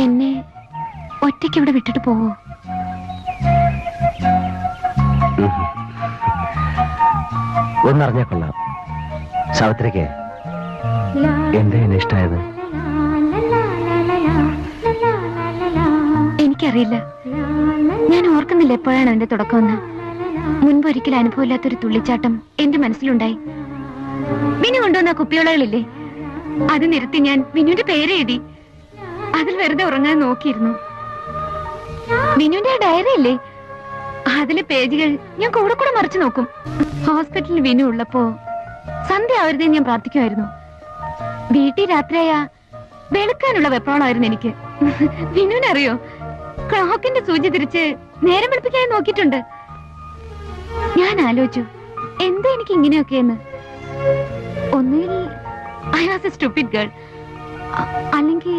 എന്നെ ഒറ്റയ്ക്ക് ഇവിടെ വിട്ടിട്ട് പോവോ? ഒന്നറിഞ്ഞാ കൊള്ളാം. സാവിത്രിക്ക് എന്താ എന്നെ ഇഷ്ടമായത് എനിക്കറിയില്ല. ഞാൻ ഓർക്കുന്നില്ല എപ്പോഴാണ് അതിന്റെ തുടക്കമെന്ന് മുൻപ് ഒരിക്കലും അനുഭവമില്ലാത്തൊരു തുള്ളിച്ചാട്ടം എന്റെ മനസ്സിലുണ്ടായി. വിനു കൊണ്ടുവന്ന കുപ്പിയോളകളില്ലേ അത് നിരത്തി ഞാൻ വിനുവിന്റെ പേരെഴുതി അതിൽ വെറുതെ ഉറങ്ങാൻ നോക്കിയിരുന്നു. വിനുവിന്റെ ഡയറി അല്ലേ അതിലെ പേജുകൾ ഞാൻ കൂടെ കൂടെ മറിച്ചു നോക്കും. ഹോസ്പിറ്റലിൽ വിനു ഉള്ളപ്പോ സന്ധ്യ ആവരുതേ ഞാൻ പ്രാർത്ഥിക്കുമായിരുന്നു. വീട്ടിൽ രാത്രിയായ വെളുക്കാനുള്ള വെപ്രാളമായിരുന്നു എനിക്ക്. വിനുവിനറിയോ? ക്ലോക്കിന്റെ സൂചി തിരിച്ച് നേരം വെളുപ്പിക്കാൻ നോക്കിയിട്ടുണ്ട്. ഞാൻ ആലോചിച്ചു എന്താ എനിക്ക് ഇങ്ങനെയൊക്കെയെന്ന് ഒന്നുകിൽ I was a stupid girl അല്ലെങ്കിൽ